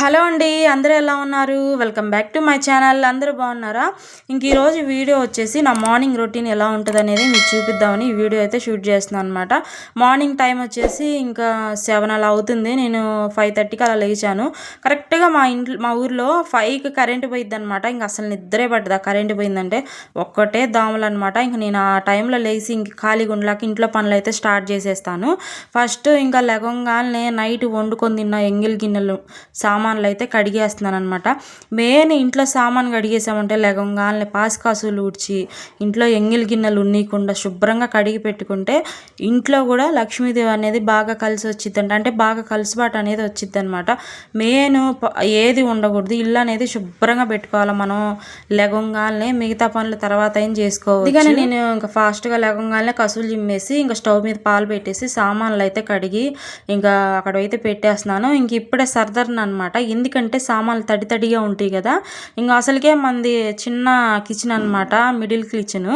Hello అండి అందరూ ఎలా ఉన్నారు? Welcome back to my channel. అందరూ బాగున్నారా? ఇంక ఈరోజు వీడియో వచ్చేసి నా మార్నింగ్ రొటీన్ ఎలా ఉంటుంది అనేది మీకు చూపిద్దామని ఈ వీడియో అయితే షూట్ చేస్తున్నాను అనమాట మార్నింగ్ టైం వచ్చేసి ఇంకా సెవెన్ అలా అవుతుంది. నేను ఫైవ్ థర్టీకి అలా లేచాను. కరెక్ట్గా మా ఇంట్లో మా ఊర్లో ఫైవ్కి కరెంట్ పోయింది అనమాట ఇంకా అసలు నిద్రే పడ్డదా కరెంట్ పోయిందంటే ఒక్కటే దోమలు అనమాట ఇంక నేను ఆ టైంలో లేచి ఇంక ఖాళీగా ఉండలేక ఇంట్లో పనులు అయితే స్టార్ట్ చేసేస్తాను. ఫస్ట్ ఇంకా లెగంగానే నైట్ వండుకొని తిన్న ఎంగిల్ గిన్నెలు సామాన్ సామాన్లు అయితే కడిగేస్తున్నాను అనమాట మెయిన్ ఇంట్లో సామాన్ కడిగేసామంటే లెగంగానే పాసికాసులు ఊడ్చి ఇంట్లో ఎంగిల్ గిన్నెలు ఉన్నీయకుండా శుభ్రంగా కడిగి పెట్టుకుంటే ఇంట్లో కూడా లక్ష్మీదేవి అనేది బాగా కలిసి వచ్చిద్దంట. అంటే బాగా కలిసిబాటు అనేది వచ్చిద్ది అనమాట మెయిన్ ఏది ఉండకూడదు. ఇల్లు అనేది శుభ్రంగా పెట్టుకోవాలి మనం. లెగంగానే మిగతా పనులు తర్వాత ఏం చేసుకోవాలి కానీ నేను ఇంకా ఫాస్ట్గా లెగంగానే కసులు చిమ్మేసి ఇంకా స్టవ్ మీద పాలు పెట్టేసి సామాన్లు అయితే కడిగి ఇంకా అక్కడ అయితే పెట్టేస్తున్నాను. ఇంక ఇప్పుడే సర్దర్ని అనమాట ఎందుకంటే సామాన్లు తడి తడిగా ఉంటాయి కదా. ఇంకా అసలుకే మంది చిన్న కిచెన్ అనమాట మిడిల్ కిచెన్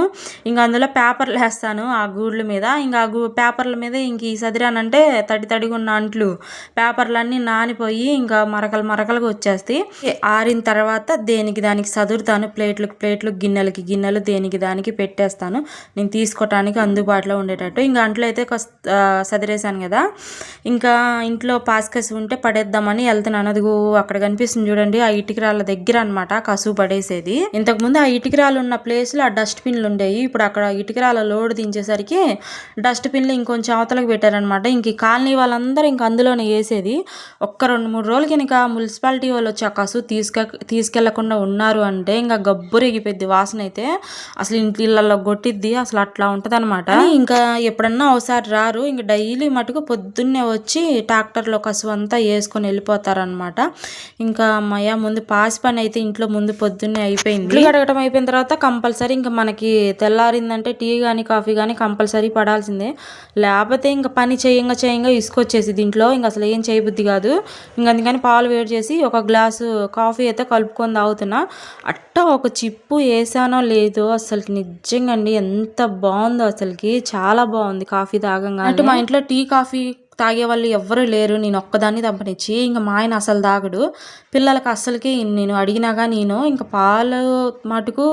ఇంకా అందులో పేపర్లు వేస్తాను ఆ గూళ్ళ మీద. ఇంకా ఆ గూ పేపర్ల మీద ఇంక ఈ సదిరానంటే తడి తడిగా ఉన్న అంట్లు పేపర్లన్నీ నానిపోయి ఇంకా మరకలు మరకలుగా వచ్చేస్తాయి. ఆరిన తర్వాత దేనికి దానికి సదురుతాను ప్లేట్లకు ప్లేట్లు గిన్నెలకి గిన్నెలు దేనికి దానికి పెట్టేస్తాను. నేను తీసుకోవటానికి అందుబాటులో ఉండేటట్టు. ఇంకా అంట్లో అయితే సదిరేశాను కదా. ఇంకా ఇంట్లో పాస్కస్ ఉంటే పడేద్దామని వెళ్తున్నాను అది అక్కడ కనిపిస్తుంది చూడండి ఆ ఇటుకరాళ్ళ దగ్గర అనమాట కసువు పడేసేది. ఇంతకుముందు ఆ ఇటుకరాలు ఉన్న ప్లేస్లో ఆ డస్ట్ పిన్లు ఉండేవి. ఇప్పుడు అక్కడ ఇటుకరాల లోడ్ దించేసరికి డస్ట్ పిన్లు ఇంకొంచెం అవతలకు పెట్టారనమాట ఇంక కాలనీ వాళ్ళందరూ ఇంక అందులోనే వేసేది. ఒక్క రెండు మూడు రోజులకి ఇంకా మున్సిపాలిటీ వాళ్ళు వచ్చి ఆ కసువు తీసుకె తీసుకెళ్ళకుండా ఉన్నారు అంటే ఇంకా గబ్బురెగిపోద్ది వాసన అయితే. అసలు ఇంట్లో కొట్టిద్ది అసలు అట్లా ఉంటుంది ఇంకా ఎప్పుడన్నా ఒకసారి రారు. ఇంక డైలీ మటుకు పొద్దున్నే వచ్చి ట్రాక్టర్లో కసువు అంతా వేసుకొని వెళ్ళిపోతారనమాట ఇంకా అమ్మయ్య ముందు పాసి పని అయితే ఇంట్లో ముందు పొద్దున్నే అయిపోయింది. ఇల్లు కడగటం అయిపోయిన తర్వాత కంపల్సరీ ఇంకా మనకి తెల్లారిందంటే టీ కానీ కాఫీ కానీ కంపల్సరీ పడాల్సిందే. లేకపోతే ఇంకా పని చేయంగా చేయంగా ఇసుకొచ్చేసి దీంట్లో ఇంకా అసలు ఏం చేయబుద్ధి కాదు. ఇంకా అందుకని పాలు వేడి చేసి ఒక గ్లాసు కాఫీ అయితే కలుపుకొని తాగుతున్నా. అట్ట ఒక చిప్పు వేసానో లేదో అసలుకి నిజంగా అండి ఎంత బాగుందో అసలుకి. చాలా బాగుంది కాఫీ తాగంగా అంటే మా ఇంట్లో టీ కాఫీ తాగే వాళ్ళు ఎవ్వరూ లేరు. నేను ఒక్కదాన్ని తప్పనిచ్చి ఇంకా మా ఆయన అసలు తాగడు. పిల్లలకి అస్సలకి నేను అడిగినాగా నేను ఇంకా పాలు మటుకు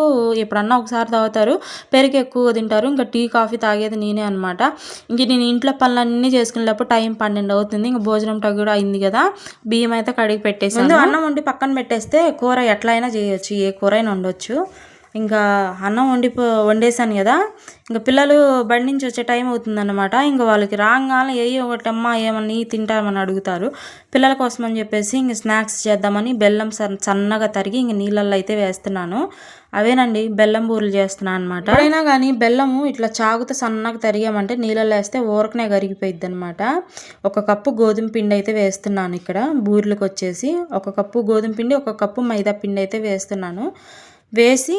ఎప్పుడన్నా ఒకసారి తాగుతారు. పెరుగు ఎక్కువ తింటారు. ఇంకా టీ కాఫీ తాగేది నేనే అనమాట ఇంక నేను ఇంట్లో పనులన్నీ చేసుకునేటప్పుడు టైం పన్నెండు అవుతుంది. ఇంకా భోజనం కూడా అయింది కదా. బియ్యం అయితే కడిగి పెట్టేసి అన్నం వండి పక్కన పెట్టేస్తే కూర ఎట్లయినా చేయొచ్చు. ఏ కూర అయినా వండొచ్చు. ఇంకా అన్నం వండిపో వండేసాను కదా. ఇంకా పిల్లలు బండి నుంచి వచ్చే టైం అవుతుందన్నమాట. ఇంకా వాళ్ళకి రాగానే ఏ ఒకటమ్మా ఏమని తింటామని అడుగుతారు. పిల్లల కోసం అని చెప్పేసి ఇంక స్నాక్స్ చేద్దామని బెల్లం సన్నగా తరిగి ఇంక నీళ్ళల్లో అయితే వేస్తున్నాను. అవేనండి బెల్లం బూరెలు చేస్తున్నాను అనమాట అయినా కానీ బెల్లము ఇట్లా చాకుతో సన్నగా తరిగామంటే నీళ్ళల్లో వేస్తే ఊరకనే కరిగిపోయిద్ది అనమాట ఒక కప్పు గోధుమ పిండి అయితే వేస్తున్నాను ఇక్కడ. బూరెలకు వచ్చేసి ఒక కప్పు గోధుమ పిండి ఒక కప్పు మైదా పిండి అయితే వేస్తున్నాను. వేసి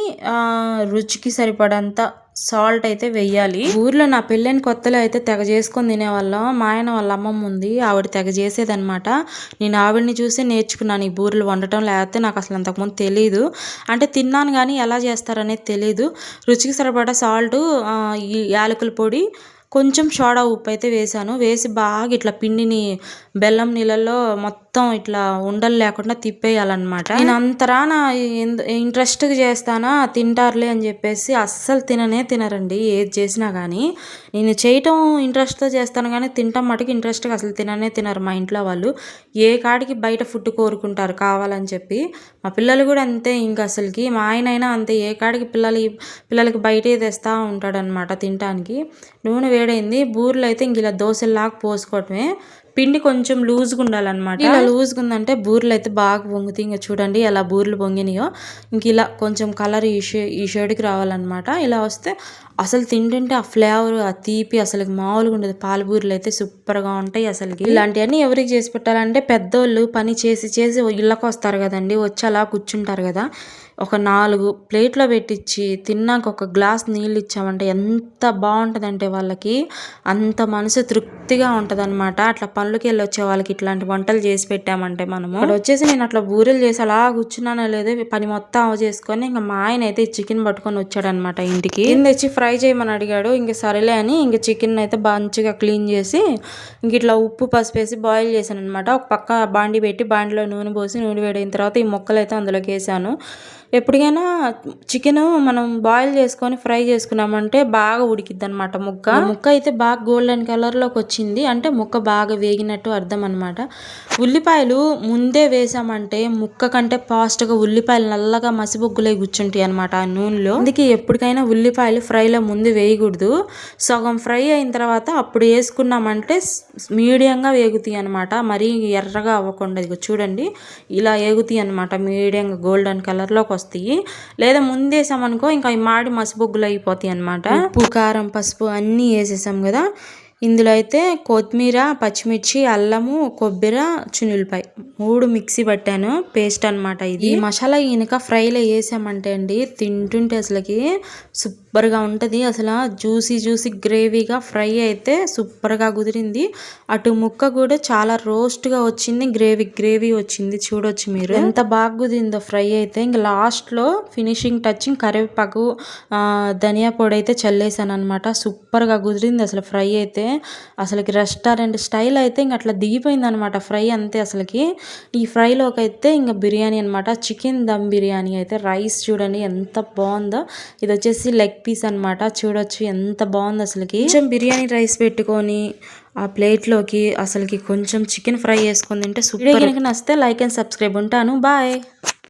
రుచికి సరిపడంత సాల్ట్ అయితే వెయ్యాలి ఊర్లో నా పెళ్ళైన కొత్తలో అయితే తెగ చేసుకొని తినేవాళ్ళం. మా ఆయన వాళ్ళ అమ్మమ్మ ఉంది. ఆవిడ తెగ చేసేదనమాట నేను ఆవిడని చూసి నేర్చుకున్నాను ఈ బూరెలు వండటం లేకపోతే నాకు అసలు అంతకుముందు తెలియదు అంటే తిన్నాను కానీ ఎలా చేస్తారనేది తెలియదు రుచికి సరిపడా సాల్ట్ ఈ యాలకుల పొడి కొంచెం సోడా ఉప్పు అయితే వేసాను వేసి బాగా ఇట్లా పిండిని బెల్లం నీళ్ళల్లో మొత్తం ఇట్లా ఉండలు లేకుండా తిప్పేయాలన్నమాట. నేను అంతరాన ఇంట్రెస్ట్గా చేస్తానా? తింటారులే అని చెప్పేసి అస్సలు తిననే తినరండి. ఏది చేసినా కానీ నేను చేయటం ఇంట్రెస్ట్తో చేస్తాను కానీ తింటాం మటుకు ఇంట్రెస్ట్గా అసలు తిననే తినరు మా ఇంట్లో వాళ్ళు. ఏ కాడికి బయట ఫుడ్ కోరుకుంటారు కావాలని చెప్పి. మా పిల్లలు కూడా అంతే ఇంకా అసలుకి. మా ఆయన అయినా అంతే. ఏ కాడికి పిల్లలు పిల్లలకి బయటే తెస్తూ ఉంటాడనమాట తినటానికి నూనె వేడైంది. బూరెలు అయితే ఇంక ఇలా దోశల్లాగా పోసుకోవటమే. పిండి కొంచెం లూజ్గా ఉండాలన్నమాట. ఇలా లూజ్గా ఉందంటే బూరెలు అయితే బాగా పొంగుతాయి. ఇంకా చూడండి ఎలా బూరెలు పొంగినాయో. ఇంక ఇలా కొంచెం కలర్ ఈ షే ఈ షేడ్కి రావాలన్నమాట. ఇలా వస్తే అసలు తింటుంటే ఆ ఫ్లేవర్ ఆ తీపి అసలు మామూలుగా ఉండదు. పాలబూరలు అయితే సూపర్గా ఉంటాయి అసలుకి. ఇలాంటివన్నీ ఎవరికి చేసి పెట్టాలంటే పెద్దోళ్ళు పని చేసి చేసి ఇళ్ళకి వస్తారు కదండి. వచ్చి అలా కూర్చుంటారు కదా. ఒక నాలుగు ప్లేట్లో పెట్టించి తిన్నాక ఒక గ్లాస్ నీళ్ళు ఇచ్చామంటే ఎంత బాగుంటుందంటే వాళ్ళకి అంత మనసు తృప్తిగా ఉంటుంది అనమాట అట్లా పనులకి వెళ్ళి వచ్చే వాళ్ళకి ఇట్లాంటి వంటలు చేసి పెట్టామంటే మనము. అక్కడ వచ్చేసి నేను అట్లా బూరెలు చేసి అలా కూర్చున్నానో లేదో పని మొత్తం అవ చేసుకొని ఇంకా మా ఆయన అయితే చికెన్ పట్టుకొని వచ్చాడనమాట ఇంటికి. తెచ్చి ఫ్రై ఫ్రై చేయమని అడిగాడు. ఇంక సరేలే అని ఇంక చికెన్ అయితే మంచిగా క్లీన్ చేసి ఇంక ఇట్లా ఉప్పు పసుపు వేసి బాయిల్ చేశాను అనమాట ఒక పక్క బాండి పెట్టి బాండిలో నూనె పోసి నూనె వేడైన తర్వాత ఈ ముక్కలు అయితే అందులోకి వేసాను. ఎప్పటికైనా చికెన్ మనం బాయిల్ చేసుకొని ఫ్రై చేసుకున్నామంటే బాగా ఉడికిద్ది అనమాట ముక్క ముక్క అయితే బాగా గోల్డెన్ కలర్లోకి వచ్చింది. అంటే ముక్క బాగా వేగినట్టు అర్థం అనమాట ఉల్లిపాయలు ముందే వేసామంటే ముక్క కంటే ఫాస్ట్గా ఉల్లిపాయలు నల్లగా మసిబొగ్గులై కూర్చుంటాయి అనమాట ఆ నూనెలో. అందుకే ఎప్పటికైనా ఉల్లిపాయలు ఫ్రైలో ముందు వేయకూడదు. సగం ఫ్రై అయిన తర్వాత అప్పుడు వేసుకున్నామంటే మీడియంగా వేగుతాయి అనమాట మరీ ఎర్రగా అవ్వకుండా ఇదిగో చూడండి. ఇలా వేగుతాయి అనమాట మీడియంగా గోల్డెన్ కలర్లోకి వస్తాయి. లేదా ముందేసామనుకో ఇంకా మాడి మసిబొగ్గులు అయిపోతాయి అనమాట ఉప్పు కారం పసుపు అన్నీ వేసేసాం కదా. ఇందులో అయితే కొత్తిమీర పచ్చిమిర్చి అల్లము కొబ్బరి చునులపై మూడు మిక్సీ పట్టాను. పేస్ట్ అనమాట ఇది. ఈ మసాలా ఈనక ఫ్రైలో వేసామంటే అండి తింటుంటే అసలుకి సూపర్గా ఉంటుంది. అసలు జ్యూసీ జ్యూసీ గ్రేవీగా ఫ్రై అయితే సూపర్గా కుదిరింది. అటు ముక్క కూడా చాలా రోస్ట్గా వచ్చింది. గ్రేవీ గ్రేవీ వచ్చింది. చూడొచ్చు మీరు. ఎంత బాగా కుదిరిందో ఫ్రై అయితే. ఇంకా లాస్ట్లో ఫినిషింగ్ టచింగ్ కరివేపాకు ధనియా పొడి అయితే చల్లేసాను అనమాట సూపర్గా కుదిరింది అసలు ఫ్రై అయితే. అసలుకి రెస్టారెంట్ స్టైల్ అయితే ఇంక అట్లా దిగిపోయింది అనమాట ఫ్రై అంతే అసలుకి. ఈ ఫ్రైలోకి అయితే ఇంకా బిర్యానీ అనమాట చికెన్ దమ్ బిర్యానీ అయితే. రైస్ చూడండి ఎంత బాగుందో. ఇది వచ్చేసి లెగ్ పీస్ అనమాట చూడొచ్చు ఎంత బాగుంది అసలుకి. కొంచెం బిర్యానీ రైస్ పెట్టుకొని ఆ ప్లేట్లోకి అసలుకి కొంచెం చికెన్ ఫ్రై వేసుకొని తింటే సూపర్. కనుక నచ్చితే లైక్ అండ్ సబ్స్క్రైబ్ ఉంటాను. బాయ్.